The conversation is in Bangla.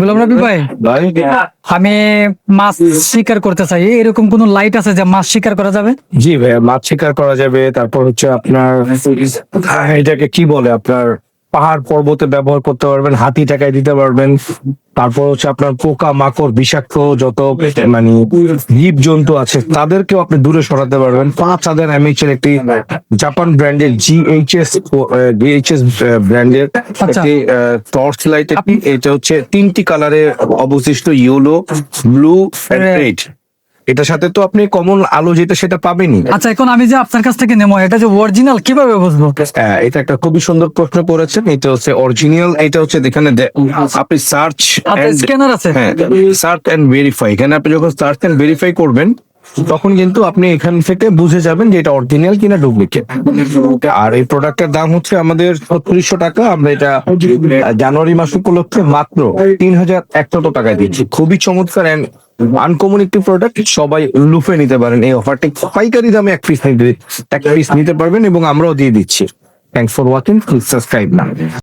গোলাম রবি ভাই আমি মাছ শিকার করতে চাই। এরকম কোন লাইট আছে যে মাছ শিকার করা যাবে? জি ভাইয়া মাছ শিকার করা যাবে তারপর হচ্ছে আপনার এটাকে কি বলে আপনার? পাহাড় পর্বতে ব্যবহার করতে পারবেন হাতি টাকায় দিতে পারবেন। তারপর হচ্ছে আপনার পোকা মাকড় বিষাক্ত যত মানে জীব জন্তু আছে তাদেরকেও আপনি দূরে সরাতে পারবেন। পাঁচ হাজার এমএইচ এর একটি জাপান ব্র্যান্ডের জিএইচএস জিএইচএস ব্র্যান্ডের একটি টর্চ লাইট এটা হচ্ছে তিনটি কালারে অবশিষ্ট ইয়েলো ব্লু রেড এটার সাথে তো আপনি কমন আলো যেটা সেটা পাবেনই। আচ্ছা এখন আমি যে আপনার কাছ থেকে নেব এটা যে অরিজিনাল কীভাবে বুঝব? হ্যাঁ, এটা একটা খুবই সুন্দর প্রশ্ন করেছেন এটা হচ্ছে অরিজিনাল এটা হচ্ছে এখানে আপনি সার্চ স্ক্যানার আছে? হ্যাঁ সার্চ এন্ড ভেরিফাই এখানে আপনি যখন সার্চ এন্ড ভেরিফাই করবেন তখন কিন্তু আপনি এখান থেকে বুঝে যাবেন যে এটা অরিজিনাল কিনা ডুপ্লিকেট আর এই প্রোডাক্টের দাম হচ্ছে আমাদের ছত্রিশশো টাকা, আমরা এটা জানুয়ারি মাস উপলক্ষে মাত্র তিন হাজার একশত টাকায় দিচ্ছি খুবই চমৎকার এন্ড আনকমন একটি প্রোডাক্ট সবাই লুফে নিতে পারেন। এই অফারটি পাইকারি দামে এক পিস এক পিস নিতে পারবেন এবং আমরাও দিয়ে দিচ্ছি। থ্যাংকস ফর ওয়াচিং সাবস্ক্রাইব না